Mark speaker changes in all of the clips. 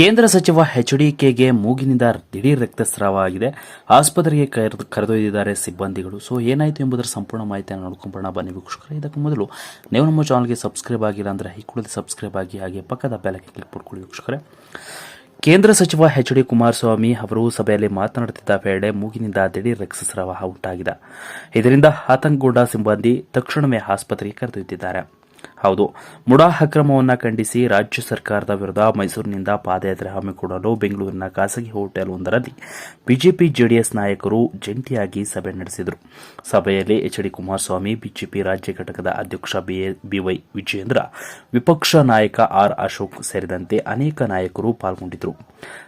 Speaker 1: ಕೇಂದ್ರ ಸಚಿವ ಎಚ್ಡಿಕೆಗೆ ಮೂಗಿನಿಂದ ದಿಢೀರ್ ರಕ್ತಸ್ರಾವ ಆಗಿದೆ ಆಸ್ಪತ್ರೆಗೆ ಕರೆದು- ಕರೆದೊಯ್ದಿದ್ದಾರೆ ಸಿಬ್ಬಂದಿಗಳು. ಸೊ, ಏನಾಯಿತು ಎಂಬುದರ ಸಂಪೂರ್ಣ ಮಾಹಿತಿಯನ್ನು ನೋಡ್ಕೊಂಬೋಣ ಬನ್ನಿ ವೀಕ್ಷಕರೇ, ಇದಕ್ಕೂ ಮೊದಲು ನೀವು ನಮ್ಮ ಚಾನಲ್ಗೆ ಸಬ್ಸ್ಕ್ರೈಬ್ ಆಗಿಲ್ಲ ಅಂದರೆ ಈ ಕೂಡಲೇ ಸಬ್ಸ್ಕ್ರೈಬ್ ಆಗಿ, ಹಾಗೆ ಪಕ್ಕದ ಬೆಲಕ್ಕೆ ಕ್ಲಿಕ್ ಮಾಡ್ಕೊಳ್ಳಿ ವೀಕ್ಷಕರೇ. ಕೇಂದ್ರ ಸಚಿವ ಎಚ್ ಡಿ ಕುಮಾರಸ್ವಾಮಿ ಅವರು ಸಭೆಯಲ್ಲಿ ಮಾತನಾಡುತ್ತಿದ್ದ ವೇಳೆ ಮೂಗಿನಿಂದ ದಿಢೀರ್ ರಕ್ತಸ್ರಾವ ಉಂಟಾಗಿದೆ. ಇದರಿಂದ ಆತಂಕಗೊಂಡ ಸಿಬ್ಬಂದಿ ತಕ್ಷಣವೇ ಆಸ್ಪತ್ರೆಗೆ ಕರೆದೊಯ್ದಿದ್ದಾರೆ. ಹೌದು. ಮುಡಾ ಅಕ್ರಮವನ್ನು ಖಂಡಿಸಿ ರಾಜ್ಯ ಸರ್ಕಾರದ ವಿರುದ್ಧ ಮೈಸೂರಿನಿಂದ ಪಾದಯಾತ್ರೆ ಹಮ್ಮಿಕೊಳ್ಳಲು ಬೆಂಗಳೂರಿನ ಖಾಸಗಿ ಹೋಟೆಲ್ ಒಂದರಲ್ಲಿ ಬಿಜೆಪಿ ಜೆಡಿಎಸ್ ನಾಯಕರು ಜಂಟಿಯಾಗಿ ಸಭೆ ನಡೆಸಿದರು. ಸಭೆಯಲ್ಲಿ ಎಚ್ ಡಿ ಕುಮಾರಸ್ವಾಮಿ, ಬಿಜೆಪಿ ರಾಜ್ಯ ಘಟಕದ ಅಧ್ಯಕ್ಷ ಬಿವೈ ವಿಜಯೇಂದ್ರ, ವಿಪಕ್ಷ ನಾಯಕ ಆರ್ ಅಶೋಕ್ ಸೇರಿದಂತೆ ಅನೇಕ ನಾಯಕರು ಪಾಲ್ಗೊಂಡಿದ್ದರು.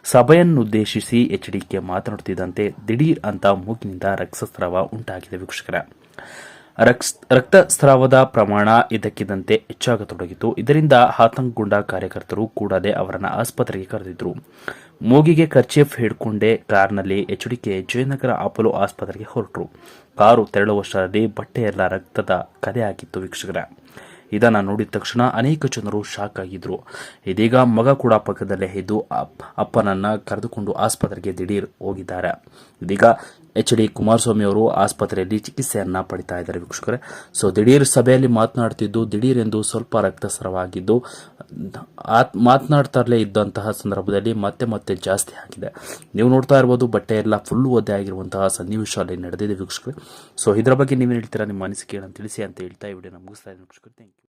Speaker 1: ಸಭೆಯನ್ನುದ್ದೇಶಿಸಿ ಎಚ್ಡಿಕೆ ಮಾತನಾಡುತ್ತಿದ್ದಂತೆ ದಿಢೀರ್ ಅಂತ ಮೂಗಿನಿಂದ ರಕ್ತಸ್ರಾವ ಉಂಟಾಗಿದೆ ವೀಕ್ಷಕರೇ. ರಕ್ಸ್- ರಕ್ತಸ್ರಾವದ ಪ್ರಮಾಣ ಇದ್ದಕ್ಕಿದ್ದಂತೆ ಹೆಚ್ಚಾಗತೊಡಗಿತು. ಇದರಿಂದ ಆತಂಕಗೊಂಡ ಕಾರ್ಯಕರ್ತರು ಕೂಡಲೇ ಅವರನ್ನು ಆಸ್ಪತ್ರೆಗೆ ಕರೆದಿದ್ದರು ಮೂಗಿಗೆ ಕರ್ಚೀಫ್ ಹಿಡ್ಕೊಂಡೇ ಕಾರ್ನಲ್ಲಿ ಎಚ್ಡಿಕೆ ಜಯನಗರ ಅಪೋಲೋ ಆಸ್ಪತ್ರೆಗೆ ಹೊರಟರು. ಕಾರು ತೆರಳುವಷ್ಟರಲ್ಲಿ ಬಟ್ಟೆಯೆಲ್ಲ ರಕ್ತದ ಕದೆ ಆಗಿತ್ತು ವೀಕ್ಷಕರೇ. ಇದನ್ನು ನೋಡಿದ ತಕ್ಷಣ ಅನೇಕ ಜನರು ಶಾಕ್ ಆಗಿದ್ರು. ಇದೀಗ ಮಗ ಕೂಡ ಪಕ್ಕದಲ್ಲೇ ಇದ್ದು ಅಪ್ಪನನ್ನು ಕರೆದುಕೊಂಡು ಆಸ್ಪತ್ರೆಗೆ ದಿಢೀರ್ ಹೋಗಿದ್ದಾರೆ. ಇದೀಗ ಎಚ್ ಡಿ ಕುಮಾರಸ್ವಾಮಿ ಅವರು ಆಸ್ಪತ್ರೆಯಲ್ಲಿ ಚಿಕಿತ್ಸೆಯನ್ನು ಪಡಿತಾ ಇದ್ದಾರೆ ವೀಕ್ಷಕರೇ. ಸೊ ದಿಢೀರ್ ಸಭೆಯಲ್ಲಿ ಮಾತನಾಡ್ತಿದ್ದು ದಿಢೀರ್ ಎಂದು ಸ್ವಲ್ಪ ರಕ್ತಸ್ರಾವಾಗಿದ್ದು ಆತ್- ಮಾತನಾಡ್ತಾರಲೇ ಇದ್ದಂತಹ ಸಂದರ್ಭದಲ್ಲಿ ಮತ್ತೆ ಮತ್ತೆ ಜಾಸ್ತಿ ಆಗಿದೆ. ನೀವು ನೋಡ್ತಾ ಇರ್ಬೋದು, ಬಟ್ಟೆ ಎಲ್ಲ ಫುಲ್ಲು ಒದ್ದೆ ಆಗಿರುವಂತಹ ಸನ್ನಿವೇಶ ಅಲ್ಲಿ ನಡೆದಿದೆ, ವೀಕ್ಷಕರು. ಸೊ ಇದರ ಬಗ್ಗೆ ನೀವೇನು ಹೇಳ್ತೀರಾ? ನಿಮ್ಮ ಅನಿಸಿಕೆಗಳನ್ನು ತಿಳಿಸಿ ಅಂತ ಹೇಳ್ತಾ ಈ ವಿಡಿಯೋನ ಮುಗಿಸ್ತಾ ಇದ್ದೀನಿ ವೀಕ್ಷಕರು. Thank you